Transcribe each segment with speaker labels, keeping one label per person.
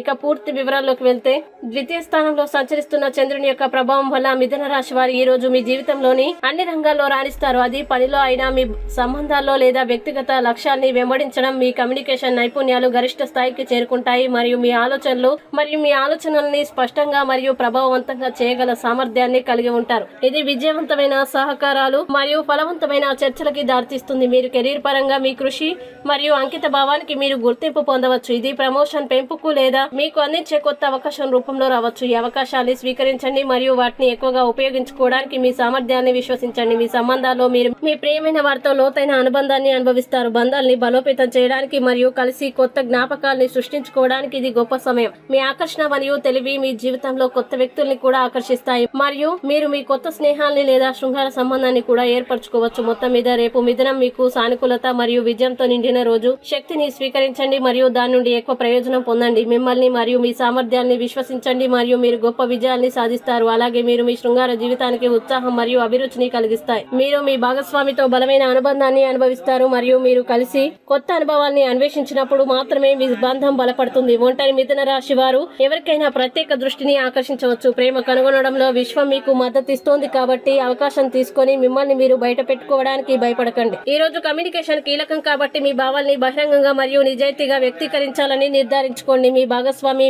Speaker 1: ఇక పూర్తి వివరాల్లోకి వెళ్తే ద్వితీయ స్థానంలో సంచరిస్తున్న చంద్రుని యొక్క ప్రభావం వల్ల మిథున రాశి వారు ఈ రోజు మీ జీవితంలోని అన్ని రంగాల్లో రాణిస్తారు. అది పనిలో అయినా మీ సంబంధాల్లో లేదా వ్యక్తిగత లక్ష్యాల్ని వెంబడించడం మీ కమ్యూనికేషన్ నైపుణ్యాలు గరిష్ట స్థాయికి చేరుకుంటాయి. మరియు మీ ఆలోచనలు మరియు మీ ఆలోచనల్ని స్పష్టంగా మరియు ప్రభావవంతంగా చేయగల సామర్థ్యాన్ని కలిగి ఉంటారు. ఇది విజయవంతమైన సహకారాలు మరియు ఫలవంతమైన చర్చలకి దారితీస్తుంది. మీరు కెరీర్ పరంగా మీ కృషి మరియు అంకిత భావానికి మీరు గుర్తింపు పొందవచ్చు. ఇది ప్రమోషన్ పెంపుకు లేదా మీకు అందించే కొత్త అవకాశం రూపంలో రావచ్చు. ఈ అవకాశాన్ని స్వీకరించండి మరియు వాటిని ఎక్కువగా ఉపయోగించుకోవడానికి మీ సామర్థ్యాన్ని విశ్వసించండి. మీ సంబంధాల్లో మీరు మీ ప్రియమైన వారితో లోతైన అనుబంధాన్ని అనుభవిస్తారు. బంధాల్ని బలోపేతం చేయడానికి మరియు కలిసి కొత్త జ్ఞాపకాల్ని సృష్టించుకోవడానికి ఇది గొప్ప సమయం. మీ ఆకర్షణ మరియు తెలివి మీ జీవితంలో కొత్త వ్యక్తుల్ని కూడా ఆకర్షిస్తాయి మరియు మీరు మీ కొత్త స్నేహాల్ని లేదా శృంగార సంబంధాన్ని కూడా ఏర్పరచుకోవచ్చు. మొత్తం మీద రేపు మిథునం మీకు సానుకూలత మరియు విజయంతో నిండిన రోజు. శక్తిని స్వీకరించండి మరియు దాని నుండి ఎక్కువ ప్రయోజనం పొందండి. మిమ్మల్ని మరియు మీ సామర్థ్యాన్ని విశ్వసించండి మరియు మీరు గొప్ప విజయాన్ని సాధిస్తారు. అలాగే మీరు మీ శృంగార జీవితానికి ఉత్సాహం మరియు అభిరుచిని కలిగిస్తాయి. మీరు మీ భాగస్వామితో బలమైన అనుబంధాన్ని అనుభవిస్తారు మరియు మీరు కలిసి కొత్త అనుభవాన్ని అన్వేషించినప్పుడు మాత్రమే మీ బంధం బలపడుతుంది. ఒంటరి మిథున రాశి వారు ఎవరికైనా ప్రత్యేక దృష్టిని ఆకర్షించవచ్చు. ప్రేమ కనుగొనడంలో విశ్వం మీకు మద్దతు ఇస్తోంది కాబట్టి అవకాశం తీసుకొని మిమ్మల్ని మీరు బయట పెట్టుకోవడానికి భయపడకండి. ఈ రోజు కమ్యూనికేషన్ కీలకం కాబట్టి మీ భావాల్ని బహిరంగంగా మరియు నిజాయితీగా వ్యక్తీకరించాలని నిర్ధారించుకోండి. మీ భాగస్వామి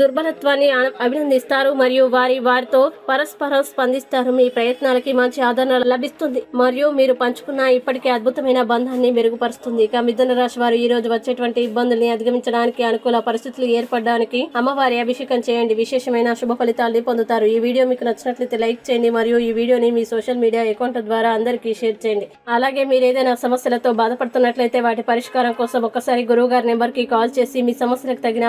Speaker 1: దుర్బలత్వాన్ని అభినందిస్తారు మరియు వారి వారితో పరస్పరం స్పందిస్తారు. మీ ప్రయత్నాలకి మంచి ఆదరణ లభిస్తుంది మరియు మీరు పంచుకున్న ఇప్పటికే అద్భుతమైన బంధాన్ని మెరుగుపరుస్తుంది. ఇక మిథున రాశి వారు ఈ రోజు వచ్చేటువంటి ఇబ్బందుల్ని అధిగమించడానికి అనుకూల పరిస్థితులు ఏర్పడడానికి అమ్మవారి అభిషేకం చేయండి. విశేషమైన శుభ ఫలితాలని పొందుతారు. ఈ వీడియో మీకు నచ్చినట్లయితే లైక్ చేయండి మరియు ఈ వీడియోని మీ సోషల్ మీడియా అకౌంట్ ద్వారా అందరికీ షేర్ చేయండి. అలాగే మీరు ఏదైనా సమస్యలతో బాధపడుతున్నట్లయితే వాటి పరిష్కారం కోసం ఒక్కసారి గురువు గారి నెంబర్కి కాల్ చేసి మీ సమస్యలకు తగిన